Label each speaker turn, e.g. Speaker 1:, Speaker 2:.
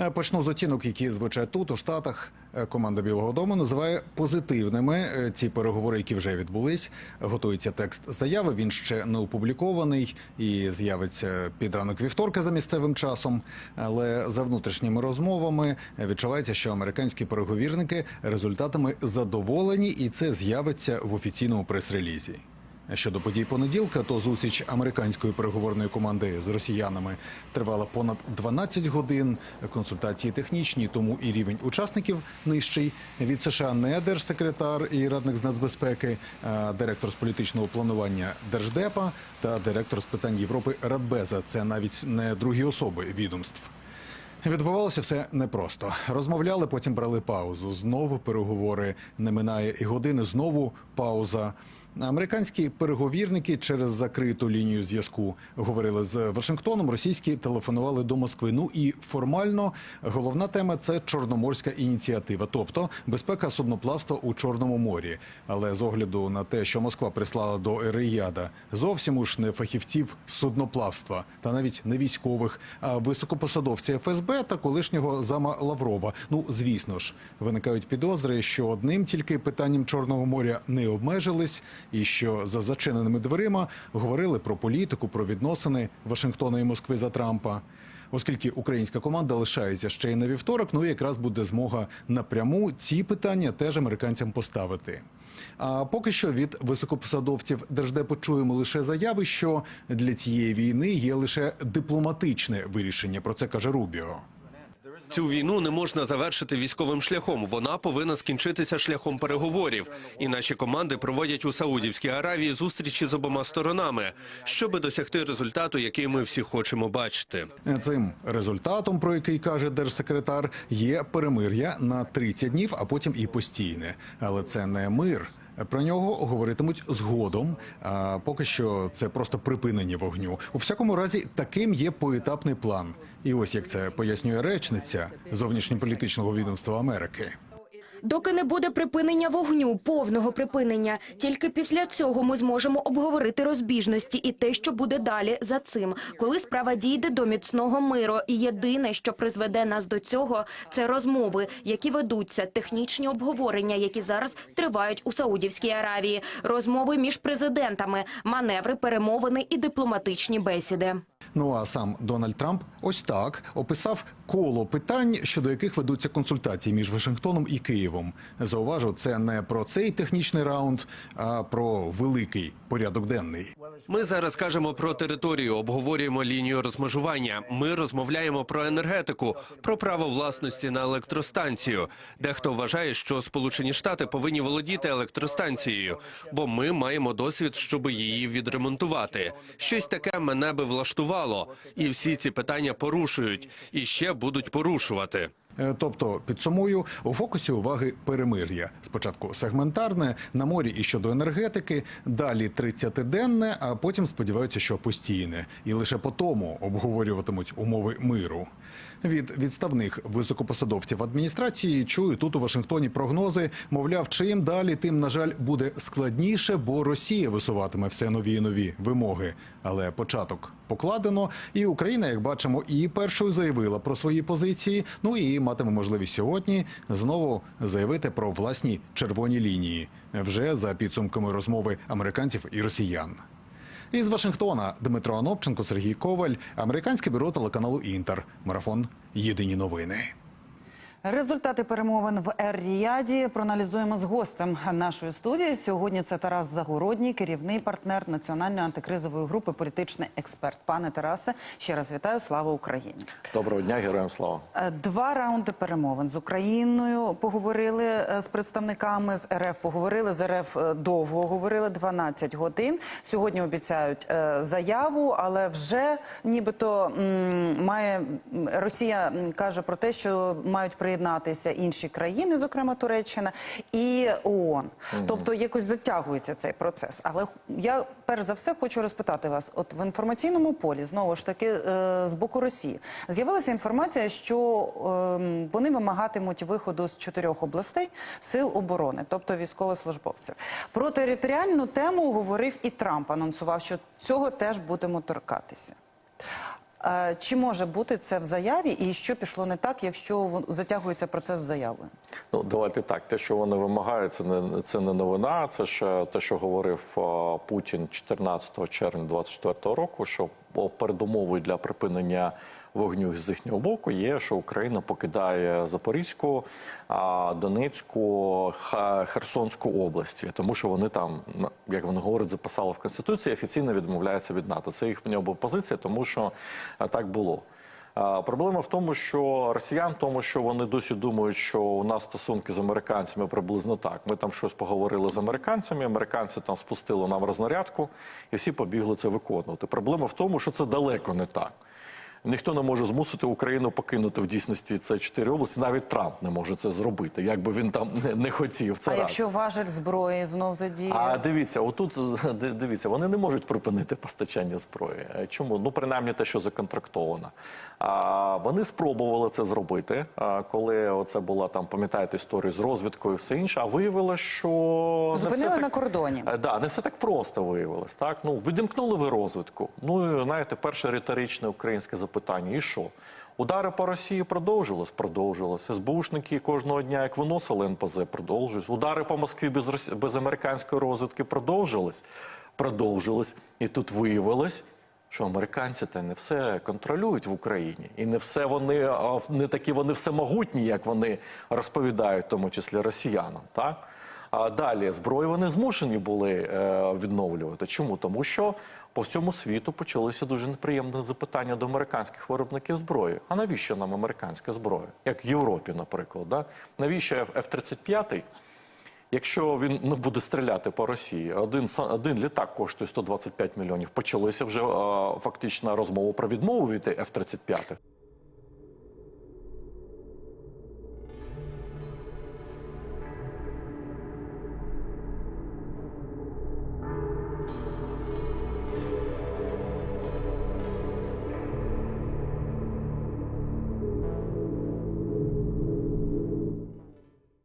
Speaker 1: Е, Почну з оцінок, які звучать тут у Штатах. Е, Команда Білого Дому називає позитивними е, ці переговори, які вже відбулись. Готується текст заяви. Він ще не опублікований і з'явиться під ранок вівторка за місцевим часом. Але за внутрішніми розмовами відчувається, що американські переговірники результатами задоволені, і це з'явиться в офіційному прес-релізі. Щодо подій понеділка, то зустріч американської переговорної команди з росіянами тривала понад 12 годин. Консультації технічні, тому і рівень учасників нижчий. Від США не держсекретар і радник з нацбезпеки, а директор з політичного планування Держдепа та директор з питань Європи Радбеза. Це навіть не другі особи відомств. Відбувалося все непросто. Розмовляли, потім брали паузу. Знову переговори не минає і години. Знову пауза. Американські переговірники через закриту лінію зв'язку говорили з Вашингтоном. Російські телефонували до Москви. Ну і формально головна тема це чорноморська ініціатива, тобто безпека судноплавства у Чорному морі. Але з огляду на те, що Москва прислала до Рияда, зовсім уж не фахівців судноплавства та навіть не військових, а високопосадовця ФСБ та колишнього зама Лаврова. Ну звісно ж, виникають підозри, що одним тільки питанням Чорного моря не обмежились, і що за зачиненими дверима говорили про політику, про відносини Вашингтона і Москви за Трампа. Оскільки українська команда лишається ще й на вівторок, ну якраз буде змога напряму ці питання теж американцям поставити. А поки що від високопосадовців держдепу чуємо лише заяви, що для цієї війни є лише дипломатичне вирішення. Про це каже Рубіо.
Speaker 2: Цю війну не можна завершити військовим шляхом. Вона повинна скінчитися шляхом переговорів. І наші команди проводять у Саудівській Аравії зустрічі з обома сторонами, щоби досягти результату, який ми всі хочемо бачити.
Speaker 1: Цим результатом, про який каже держсекретар, є перемир'я на 30 днів, а потім і постійне. Але це не мир. Про нього говоритимуть згодом. А поки що це просто припинення вогню. У всякому разі, таким є поетапний план. І ось як це пояснює речниця зовнішньополітичного відомства Америки.
Speaker 3: Доки не буде припинення вогню, повного припинення, тільки після цього ми зможемо обговорити розбіжності і те, що буде далі за цим, коли справа дійде до міцного миру. І єдине, що призведе нас до цього, це розмови, які ведуться, технічні обговорення, які зараз тривають у Саудівській Аравії, розмови між президентами, маневри, перемовини і дипломатичні бесіди.
Speaker 1: Ну а сам Дональд Трамп ось так описав коло питань, щодо яких ведуться консультації між Вашингтоном і Києвом. Зауважу, це не про цей технічний раунд, а про великий порядок денний.
Speaker 2: Ми зараз кажемо про територію, обговорюємо лінію розмежування. Ми розмовляємо про енергетику, про право власності на електростанцію. Дехто вважає, що Сполучені Штати повинні володіти електростанцією, бо ми маємо досвід, щоб її відремонтувати. Щось таке мене би влаштувало, і всі ці питання порушують і ще будуть порушувати.
Speaker 1: Е, Тобто, підсумую, у фокусі уваги перемир'я. Спочатку сегментарне на морі і щодо енергетики, далі 30-денне, а потім сподіваються, що постійне. І лише по тому обговорюватимуть умови миру. Від відставних високопосадовців адміністрації чую тут у Вашингтоні прогнози. Мовляв, чим далі, тим на жаль буде складніше, бо Росія висуватиме все нові і нові вимоги. Але початок покладено, і Україна, як бачимо, і першою заявила про свої позиції. Ну і матиме можливість сьогодні знову заявити про власні червоні лінії вже за підсумками розмови американців і росіян. Із Вашингтона Дмитро Анопченко, Сергій Коваль, американське бюро телеканалу Інтер. Марафон Єдині новини.
Speaker 4: Результати перемовин в Ер-Ріяді проаналізуємо з гостем нашої студії. Сьогодні це Тарас Загородній, керівний партнер національної антикризової групи, політичний експерт. Пане Тарасе, ще раз вітаю. Слава Україні!
Speaker 5: Доброго дня, героям слава.
Speaker 4: Е, Два раунди перемовин з Україною поговорили е, з представниками з РФ. Поговорили з РФ е, довго. Говорили 12 годин. Сьогодні обіцяють заяву, але вже нібито має Росія каже про те, що мають приєднатися інші країни, зокрема Туреччина і ООН. Тобто якось затягується цей процес. Але я перш за все хочу розпитати вас: от в інформаційному полі знову ж таки е, з боку Росії з'явилася інформація, що ем, вони вимагатимуть виходу з чотирьох областей сил оборони, тобто військовослужбовців. Про територіальну тему говорив і Трамп. Анонсував, що цього теж будемо торкатися. Е, Чи може бути це в заяві, і що пішло не так, якщо затягується процес заяви?
Speaker 5: Ну, давайте так. Те, що вони вимагають, це не це не новина. Це ж те, що говорив Путін 14 червня 24 року. Що передумовою для припинення вогню з їхнього боку є, що Україна покидає Запорізьку, Донецьку, Херсонську області, тому що вони там, як вони говорять, записали в конституції, офіційно відмовляються від НАТО. Це їхня позиція, тому що так було. Проблема в тому, що росіян, тому, що вони досі думають, що у нас стосунки з американцями приблизно так. Ми там щось поговорили з американцями, американці там спустили нам рознарядку, і всі побігли це виконувати. Проблема в тому, що це далеко не так. Ніхто не може змусити Україну покинути в дійсності це чотири області. Навіть Трамп не може це зробити, як би він там не, не хотів. Це
Speaker 4: а
Speaker 5: раз.
Speaker 4: якщо важель зброї знов задіє?
Speaker 5: А дивіться, отут дивіться, вони не можуть припинити постачання зброї. Е, Чому? Ну принаймні те, що законтрактовано. А вони спробували це зробити, коли оце була там, пам'ятаєте, історію з розвідкою, і все інше. А виявилося, що не
Speaker 4: Зупинили
Speaker 5: все
Speaker 4: на
Speaker 5: так-
Speaker 4: кордоні.
Speaker 5: Е, Да, не все так просто виявилось. Так ну відімкнули ви розвідку. Ну і знаєте, перше риторичне українське запитання. І що? Удари по Росії продовжились, продовжилось. СБУшники кожного дня, як виносили НПЗ, продовжились. Удари по Москві без без американської розвідки продовжились, продовжились. І тут виявилось. Що американці та не все контролюють в Україні, і не все вони не такі вони всемогутні, як вони розповідають, в тому числі росіянам. Так а далі зброю вони змушені були е, відновлювати. Чому? Тому що по всьому світу почалися дуже неприємні запитання до американських виробників зброї. А навіщо нам американська зброя? Як в Європі, наприклад, да? навіщо F-35? Якщо він не буде стріляти по Росії, один один літак коштує 125 мільйонів. Почалися вже е, фактично розмови про відмову від F-35.